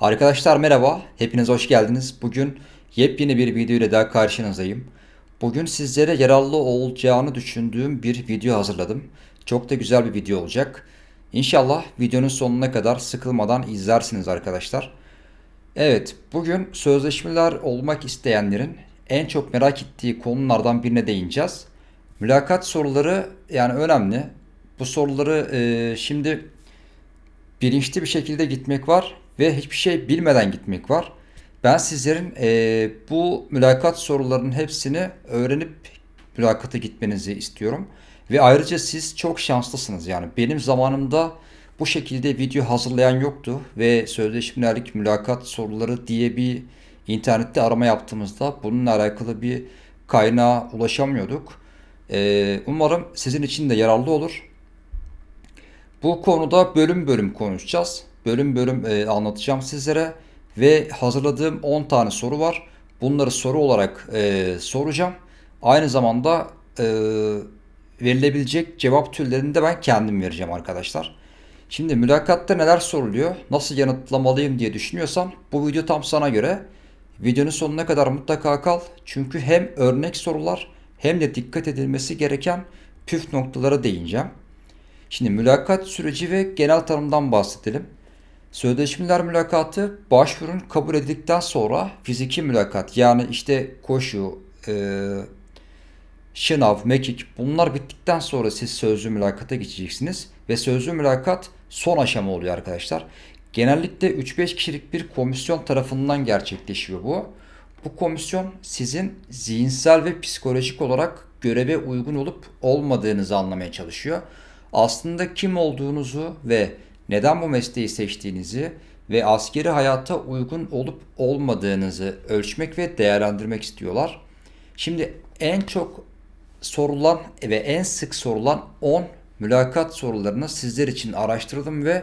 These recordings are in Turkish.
Arkadaşlar merhaba, hepiniz hoş geldiniz. Bugün yepyeni bir video ile daha karşınızdayım. Bugün sizlere yararlı olacağını düşündüğüm bir video hazırladım. Çok da güzel bir video olacak. İnşallah videonun sonuna kadar sıkılmadan izlersiniz arkadaşlar. Evet, bugün sözleşmeler olmak isteyenlerin en çok merak ettiği konulardan birine değineceğiz. Mülakat soruları yani önemli. Bu soruları e, şimdi bilinçli bir şekilde gitmek var ve hiçbir şey bilmeden gitmek var. Ben sizlerin e, bu mülakat sorularının hepsini öğrenip mülakata gitmenizi istiyorum. Ve ayrıca siz çok şanslısınız yani. Benim zamanımda bu şekilde video hazırlayan yoktu ve sözleşmelerlik mülakat soruları diye bir internette arama yaptığımızda bununla alakalı bir kaynağa ulaşamıyorduk. E, umarım sizin için de yararlı olur. Bu konuda bölüm bölüm konuşacağız. Bölüm bölüm e, anlatacağım sizlere ve hazırladığım 10 tane soru var. Bunları soru olarak e, soracağım. Aynı zamanda e, verilebilecek cevap türlerini de ben kendim vereceğim arkadaşlar. Şimdi mülakatta neler soruluyor, nasıl yanıtlamalıyım diye düşünüyorsan bu video tam sana göre. Videonun sonuna kadar mutlaka kal. Çünkü hem örnek sorular hem de dikkat edilmesi gereken püf noktalara değineceğim. Şimdi mülakat süreci ve genel tanımdan bahsedelim. Sözleşmeler mülakatı başvurun kabul edildikten sonra fiziki mülakat yani işte koşu, e, şınav, mekik bunlar bittikten sonra siz sözlü mülakata geçeceksiniz. Ve sözlü mülakat son aşama oluyor arkadaşlar. Genellikle 3-5 kişilik bir komisyon tarafından gerçekleşiyor bu. Bu komisyon sizin zihinsel ve psikolojik olarak göreve uygun olup olmadığınızı anlamaya çalışıyor. Aslında kim olduğunuzu ve neden bu mesleği seçtiğinizi ve askeri hayata uygun olup olmadığınızı ölçmek ve değerlendirmek istiyorlar. Şimdi en çok sorulan ve en sık sorulan 10 mülakat sorularını sizler için araştırdım ve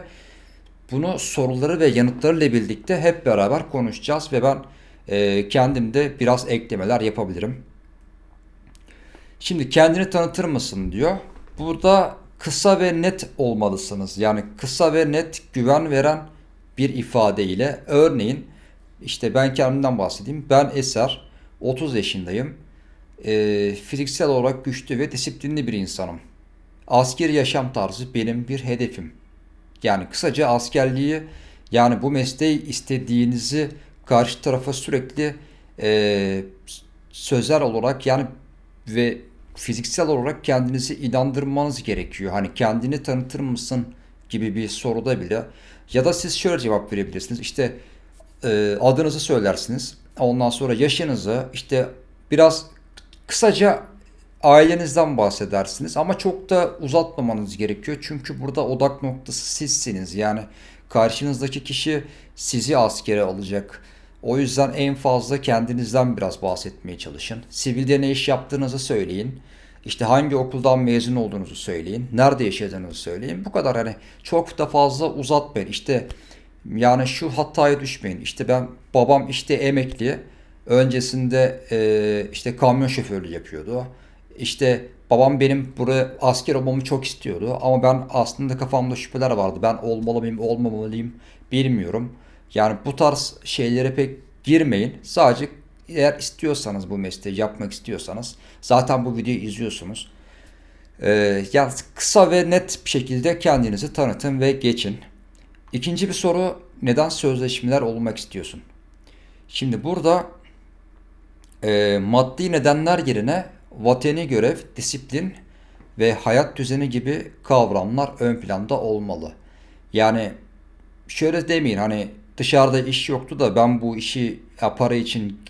bunu soruları ve yanıtlarıyla birlikte hep beraber konuşacağız ve ben e, kendim de biraz eklemeler yapabilirim. Şimdi kendini tanıtır mısın diyor. Burada kısa ve net olmalısınız. Yani kısa ve net güven veren bir ifade ile örneğin işte ben kendimden bahsedeyim. Ben Eser, 30 yaşındayım. E, fiziksel olarak güçlü ve disiplinli bir insanım. Askeri yaşam tarzı benim bir hedefim. Yani kısaca askerliği yani bu mesleği istediğinizi karşı tarafa sürekli e, sözel olarak yani ve fiziksel olarak kendinizi inandırmanız gerekiyor. Hani kendini tanıtır mısın gibi bir soruda bile ya da siz şöyle cevap verebilirsiniz. İşte e, adınızı söylersiniz. Ondan sonra yaşınızı işte biraz kısaca ailenizden bahsedersiniz ama çok da uzatmamanız gerekiyor. Çünkü burada odak noktası sizsiniz. Yani karşınızdaki kişi sizi askere alacak. O yüzden en fazla kendinizden biraz bahsetmeye çalışın. Sivilde ne iş yaptığınızı söyleyin. İşte hangi okuldan mezun olduğunuzu söyleyin. Nerede yaşadığınızı söyleyin. Bu kadar hani çok da fazla uzatmayın. İşte yani şu hataya düşmeyin. İşte ben babam işte emekli. Öncesinde e, işte kamyon şoförlüğü yapıyordu. İşte babam benim buraya asker olmamı çok istiyordu. Ama ben aslında kafamda şüpheler vardı. Ben olmalı mıyım olmamalıyım bilmiyorum. Yani bu tarz şeylere pek girmeyin. Sadece eğer istiyorsanız bu mesleği yapmak istiyorsanız zaten bu videoyu izliyorsunuz. Ee, yani kısa ve net bir şekilde kendinizi tanıtın ve geçin. İkinci bir soru neden sözleşmeler olmak istiyorsun? Şimdi burada e, maddi nedenler yerine vatani görev, disiplin ve hayat düzeni gibi kavramlar ön planda olmalı. Yani şöyle demeyin hani dışarıda iş yoktu da ben bu işi ya para için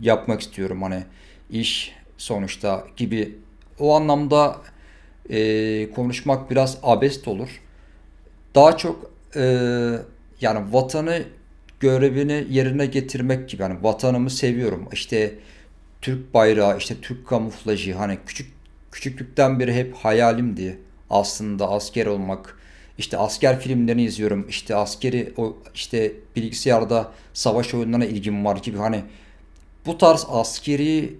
yapmak istiyorum hani iş sonuçta gibi o anlamda e, konuşmak biraz abest olur. Daha çok e, yani vatanı görevini yerine getirmek gibi yani vatanımı seviyorum. İşte Türk bayrağı, işte Türk kamuflajı hani küçük küçüklükten beri hep hayalimdi aslında asker olmak. İşte asker filmlerini izliyorum. İşte askeri o işte bilgisayarda savaş oyunlarına ilgim var gibi hani bu tarz askeri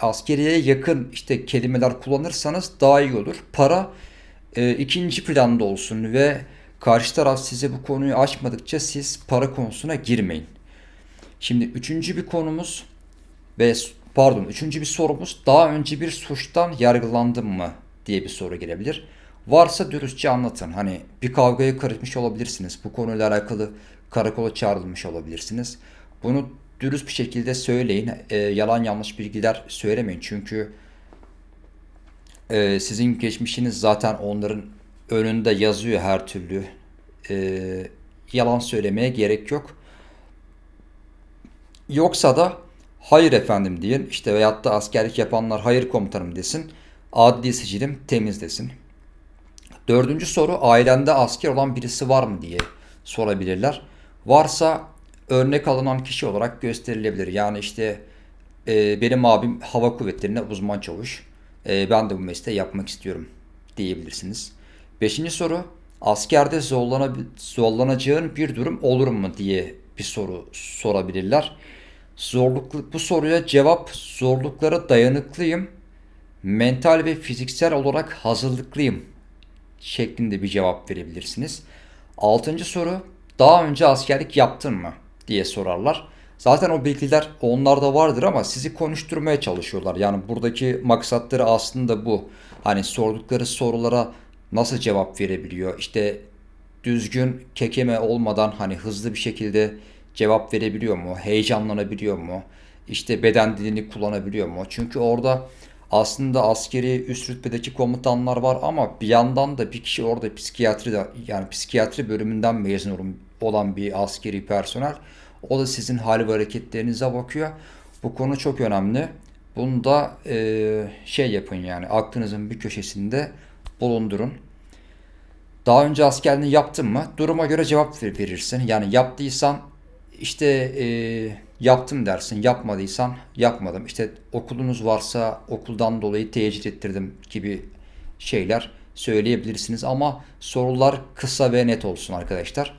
askeriye yakın işte kelimeler kullanırsanız daha iyi olur. Para e, ikinci planda olsun ve karşı taraf size bu konuyu açmadıkça siz para konusuna girmeyin. Şimdi üçüncü bir konumuz ve pardon üçüncü bir sorumuz daha önce bir suçtan yargılandın mı diye bir soru gelebilir. Varsa dürüstçe anlatın. Hani bir kavgaya karışmış olabilirsiniz. Bu konuyla alakalı karakola çağrılmış olabilirsiniz. Bunu dürüst bir şekilde söyleyin. E, yalan yanlış bilgiler söylemeyin. Çünkü e, sizin geçmişiniz zaten onların önünde yazıyor her türlü. E, yalan söylemeye gerek yok. Yoksa da hayır efendim deyin. İşte veyahut da askerlik yapanlar hayır komutanım desin. Adli sicilim temiz desin. Dördüncü soru ailende asker olan birisi var mı diye sorabilirler. Varsa örnek alınan kişi olarak gösterilebilir. Yani işte e, benim abim hava kuvvetlerine uzman çavuş. E, ben de bu mesleği yapmak istiyorum diyebilirsiniz. Beşinci soru askerde zorlana, zorlanacağın bir durum olur mu diye bir soru sorabilirler. Zorluklu, bu soruya cevap zorluklara dayanıklıyım. Mental ve fiziksel olarak hazırlıklıyım şeklinde bir cevap verebilirsiniz. Altıncı soru daha önce askerlik yaptın mı diye sorarlar. Zaten o bilgiler onlarda vardır ama sizi konuşturmaya çalışıyorlar. Yani buradaki maksatları aslında bu. Hani sordukları sorulara nasıl cevap verebiliyor? İşte düzgün kekeme olmadan hani hızlı bir şekilde cevap verebiliyor mu? Heyecanlanabiliyor mu? İşte beden dilini kullanabiliyor mu? Çünkü orada aslında askeri üst rütbedeki komutanlar var ama bir yandan da bir kişi orada psikiyatri de yani psikiyatri bölümünden mezun olan bir askeri personel. O da sizin hal ve hareketlerinize bakıyor. Bu konu çok önemli. Bunu da e, şey yapın yani aklınızın bir köşesinde bulundurun. Daha önce askerliğini yaptın mı? Duruma göre cevap verirsin. Yani yaptıysan işte e, yaptım dersin. Yapmadıysan yapmadım. İşte okulunuz varsa okuldan dolayı tecrit ettirdim gibi şeyler söyleyebilirsiniz. Ama sorular kısa ve net olsun arkadaşlar.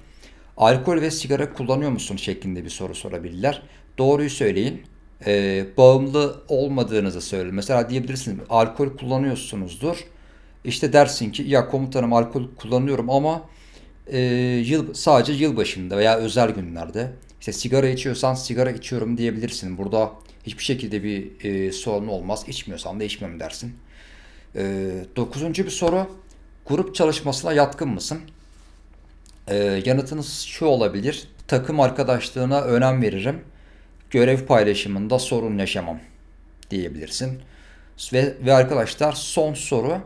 Alkol ve sigara kullanıyor musun şeklinde bir soru sorabilirler. Doğruyu söyleyin. E, bağımlı olmadığınızı söyleyin. Mesela diyebilirsiniz alkol kullanıyorsunuzdur. İşte dersin ki ya komutanım alkol kullanıyorum ama e, yıl sadece yılbaşında veya özel günlerde. İşte sigara içiyorsan sigara içiyorum diyebilirsin. Burada hiçbir şekilde bir e, sorun olmaz. İçmiyorsan da içmem dersin. E, dokuzuncu bir soru. Grup çalışmasına yatkın mısın? E, yanıtınız şu olabilir. Takım arkadaşlığına önem veririm. Görev paylaşımında sorun yaşamam diyebilirsin. Ve, ve arkadaşlar son soru.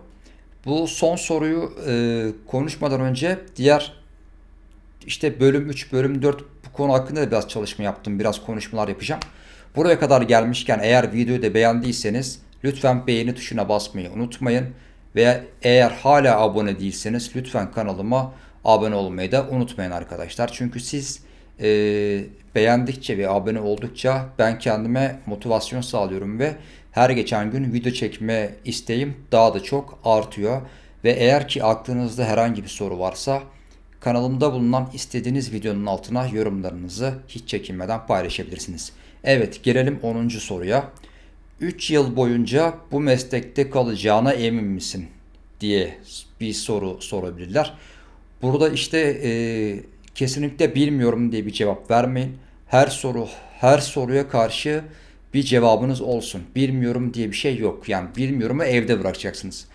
Bu son soruyu e, konuşmadan önce diğer işte bölüm 3, bölüm 4 bu konu hakkında da biraz çalışma yaptım. Biraz konuşmalar yapacağım. Buraya kadar gelmişken eğer videoyu da beğendiyseniz lütfen beğeni tuşuna basmayı unutmayın. Ve eğer hala abone değilseniz lütfen kanalıma abone olmayı da unutmayın arkadaşlar. Çünkü siz e, beğendikçe ve abone oldukça ben kendime motivasyon sağlıyorum ve her geçen gün video çekme isteğim daha da çok artıyor. Ve eğer ki aklınızda herhangi bir soru varsa kanalımda bulunan istediğiniz videonun altına yorumlarınızı hiç çekinmeden paylaşabilirsiniz. Evet gelelim 10. soruya. 3 yıl boyunca bu meslekte kalacağına emin misin diye bir soru sorabilirler. Burada işte e, kesinlikle bilmiyorum diye bir cevap vermeyin. Her soru her soruya karşı bir cevabınız olsun. Bilmiyorum diye bir şey yok. Yani bilmiyorumu evde bırakacaksınız.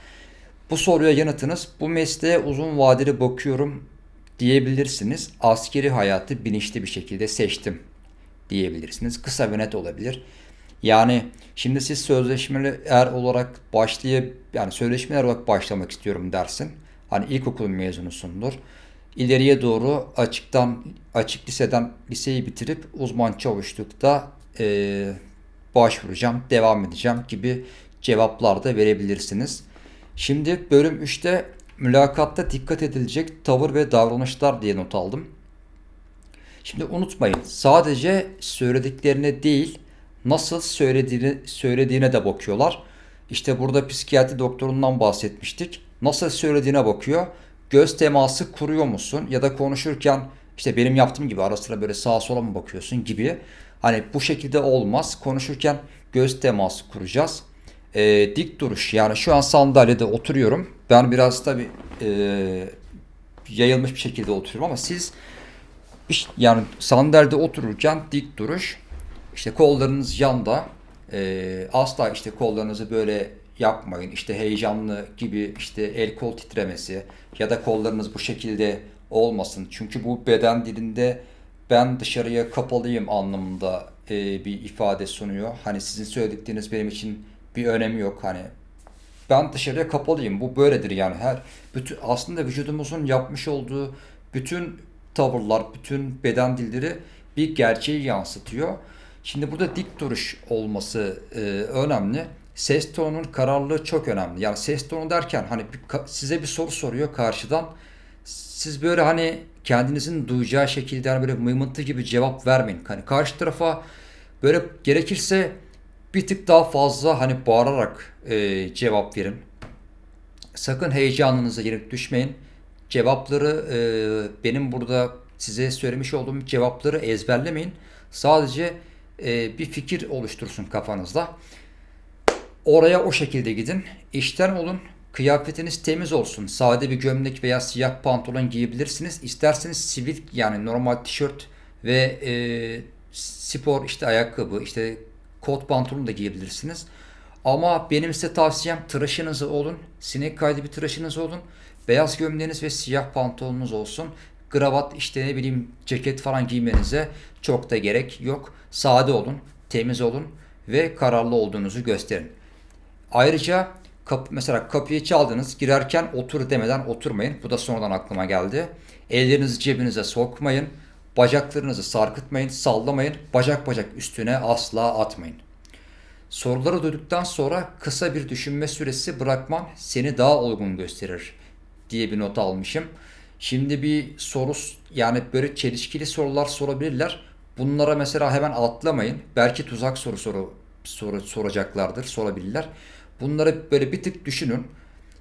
Bu soruya yanıtınız bu mesleğe uzun vadeli bakıyorum diyebilirsiniz. Askeri hayatı bilinçli bir şekilde seçtim diyebilirsiniz. Kısa ve net olabilir. Yani şimdi siz sözleşmeli er olarak başlayıp yani sözleşmeli olarak başlamak istiyorum dersin. Hani ilkokul mezunusundur. İleriye doğru açıktan açık liseden liseyi bitirip uzman çavuşlukta e, başvuracağım, devam edeceğim gibi cevaplar da verebilirsiniz. Şimdi bölüm 3'te mülakatta dikkat edilecek tavır ve davranışlar diye not aldım. Şimdi unutmayın sadece söylediklerine değil nasıl söylediğini, söylediğine de bakıyorlar. İşte burada psikiyatri doktorundan bahsetmiştik. Nasıl söylediğine bakıyor. Göz teması kuruyor musun? Ya da konuşurken işte benim yaptığım gibi ara sıra böyle sağa sola mı bakıyorsun gibi. Hani bu şekilde olmaz. Konuşurken göz teması kuracağız. E, dik duruş yani şu an sandalyede oturuyorum. Ben biraz tabi e, yayılmış bir şekilde oturuyorum ama siz iş- yani sandalyede otururken dik duruş işte kollarınız yanda Ee, asla işte kollarınızı böyle yapmayın işte heyecanlı gibi işte el kol titremesi ya da kollarınız bu şekilde olmasın. Çünkü bu beden dilinde ben dışarıya kapalıyım anlamında e, bir ifade sunuyor. Hani sizin söyledikleriniz benim için bir önemi yok. Hani ben dışarıya kapalıyım. Bu böyledir yani. Her bütün aslında vücudumuzun yapmış olduğu bütün tavırlar, bütün beden dilleri bir gerçeği yansıtıyor. Şimdi burada dik duruş olması e, önemli. Ses tonunun kararlılığı çok önemli. Yani ses tonu derken hani size bir soru soruyor karşıdan. Siz böyle hani kendinizin duyacağı şekilde hani böyle mıymıntı gibi cevap vermeyin. Hani karşı tarafa böyle gerekirse bir tık daha fazla hani bağırarak e, cevap verin. Sakın heyecanınıza yenik düşmeyin. Cevapları e, benim burada size söylemiş olduğum cevapları ezberlemeyin. Sadece e, bir fikir oluştursun kafanızda. Oraya o şekilde gidin. İşten olun. Kıyafetiniz temiz olsun. Sade bir gömlek veya siyah pantolon giyebilirsiniz. İsterseniz sivil yani normal tişört ve e, spor işte ayakkabı işte kot pantolon da giyebilirsiniz. Ama benim size tavsiyem tıraşınızı olun. Sinek kaydı bir tıraşınız olun. Beyaz gömleğiniz ve siyah pantolonunuz olsun. Kravat işte ne bileyim ceket falan giymenize çok da gerek yok. Sade olun, temiz olun ve kararlı olduğunuzu gösterin. Ayrıca kap, mesela kapıyı çaldınız girerken otur demeden oturmayın. Bu da sonradan aklıma geldi. Ellerinizi cebinize sokmayın. Bacaklarınızı sarkıtmayın, sallamayın. Bacak bacak üstüne asla atmayın. Soruları duyduktan sonra kısa bir düşünme süresi bırakman seni daha olgun gösterir diye bir not almışım. Şimdi bir soru yani böyle çelişkili sorular sorabilirler. Bunlara mesela hemen atlamayın. Belki tuzak soru soru, soru soracaklardır, sorabilirler. Bunları böyle bir tık düşünün.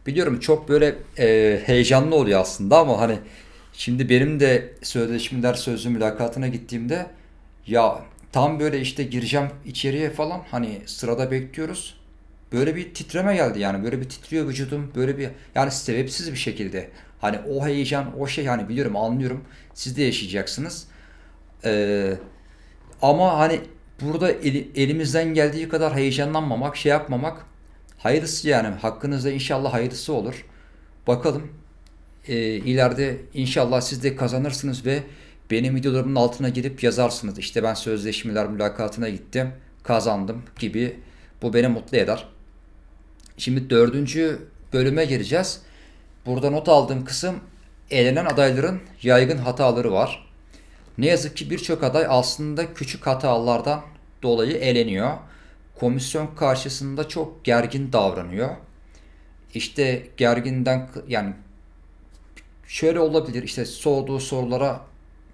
Biliyorum çok böyle e, heyecanlı oluyor aslında ama hani şimdi benim de sözleşmeler sözlü mülakatına gittiğimde ya tam böyle işte gireceğim içeriye falan hani sırada bekliyoruz. Böyle bir titreme geldi yani böyle bir titriyor vücudum böyle bir yani sebepsiz bir şekilde. Hani o heyecan o şey hani biliyorum anlıyorum siz de yaşayacaksınız. Ee, ama hani burada eli- elimizden geldiği kadar heyecanlanmamak şey yapmamak hayırlısı yani hakkınızda inşallah hayırlısı olur. Bakalım e, ileride inşallah siz de kazanırsınız ve benim videolarımın altına girip yazarsınız. İşte ben sözleşmeler mülakatına gittim, kazandım gibi. Bu beni mutlu eder. Şimdi dördüncü bölüme gireceğiz. Burada not aldığım kısım elenen adayların yaygın hataları var. Ne yazık ki birçok aday aslında küçük hatalardan dolayı eleniyor. Komisyon karşısında çok gergin davranıyor. İşte gerginden yani şöyle olabilir işte sorduğu sorulara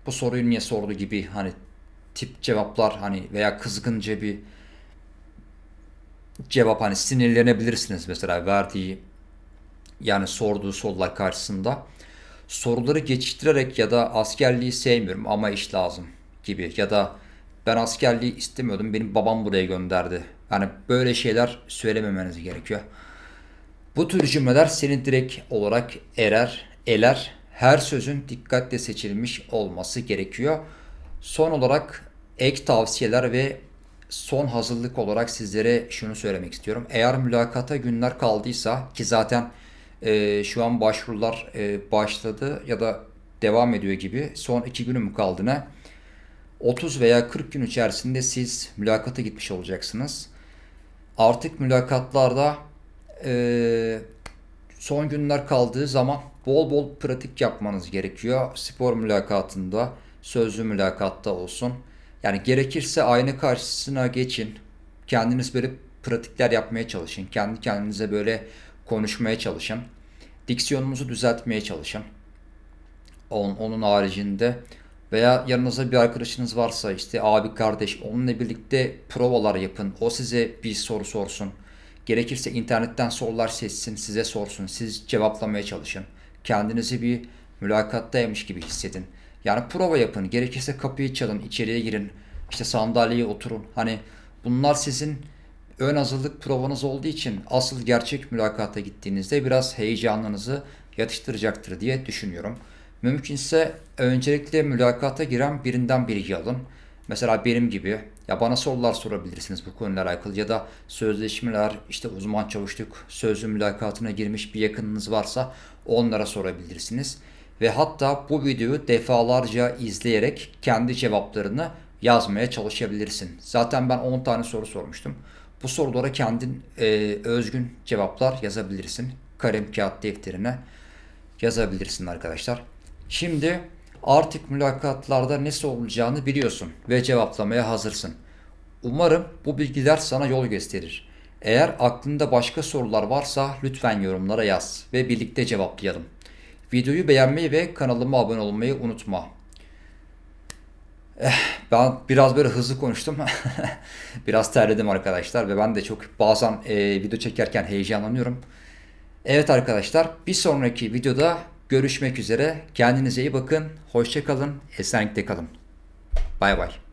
bu soruyu niye sordu gibi hani tip cevaplar hani veya kızgınca bir cevap hani sinirlenebilirsiniz mesela verdiği yani sorduğu sorular karşısında soruları geçiştirerek ya da askerliği sevmiyorum ama iş lazım gibi ya da ben askerliği istemiyordum benim babam buraya gönderdi. Yani böyle şeyler söylememeniz gerekiyor. Bu tür cümleler seni direkt olarak erer, eler. Her sözün dikkatle seçilmiş olması gerekiyor. Son olarak ek tavsiyeler ve son hazırlık olarak sizlere şunu söylemek istiyorum. Eğer mülakata günler kaldıysa ki zaten e, şu an başvurular e, başladı ya da devam ediyor gibi son iki günü mü kaldı ne? 30 veya 40 gün içerisinde siz mülakata gitmiş olacaksınız. Artık mülakatlarda e, son günler kaldığı zaman bol bol pratik yapmanız gerekiyor. Spor mülakatında, sözlü mülakatta olsun. Yani gerekirse ayna karşısına geçin. Kendiniz böyle pratikler yapmaya çalışın. Kendi kendinize böyle konuşmaya çalışın. Diksiyonunuzu düzeltmeye çalışın. Onun, onun haricinde veya yanınızda bir arkadaşınız varsa işte abi kardeş onunla birlikte provalar yapın. O size bir soru sorsun. Gerekirse internetten sorular seçsin, size sorsun. Siz cevaplamaya çalışın. Kendinizi bir mülakattaymış gibi hissedin. Yani prova yapın. Gerekirse kapıyı çalın, içeriye girin. İşte sandalyeye oturun. Hani bunlar sizin ön hazırlık provanız olduğu için asıl gerçek mülakata gittiğinizde biraz heyecanınızı yatıştıracaktır diye düşünüyorum. Mümkünse öncelikle mülakata giren birinden bilgi alın. Mesela benim gibi ya bana sorular sorabilirsiniz bu konuyla alakalı ya da sözleşmeler işte uzman çavuşluk sözlü mülakatına girmiş bir yakınınız varsa onlara sorabilirsiniz. Ve hatta bu videoyu defalarca izleyerek kendi cevaplarını yazmaya çalışabilirsin. Zaten ben 10 tane soru sormuştum. Bu sorulara kendin e, özgün cevaplar yazabilirsin. Kalem kağıt defterine yazabilirsin arkadaşlar. Şimdi artık mülakatlarda ne sorulacağını biliyorsun ve cevaplamaya hazırsın. Umarım bu bilgiler sana yol gösterir. Eğer aklında başka sorular varsa lütfen yorumlara yaz ve birlikte cevaplayalım. Videoyu beğenmeyi ve kanalıma abone olmayı unutma. Eh, ben biraz böyle hızlı konuştum. biraz terledim arkadaşlar ve ben de çok bazen e, video çekerken heyecanlanıyorum. Evet arkadaşlar bir sonraki videoda görüşmek üzere. Kendinize iyi bakın. Hoşçakalın. Esenlikte kalın. Bay bay.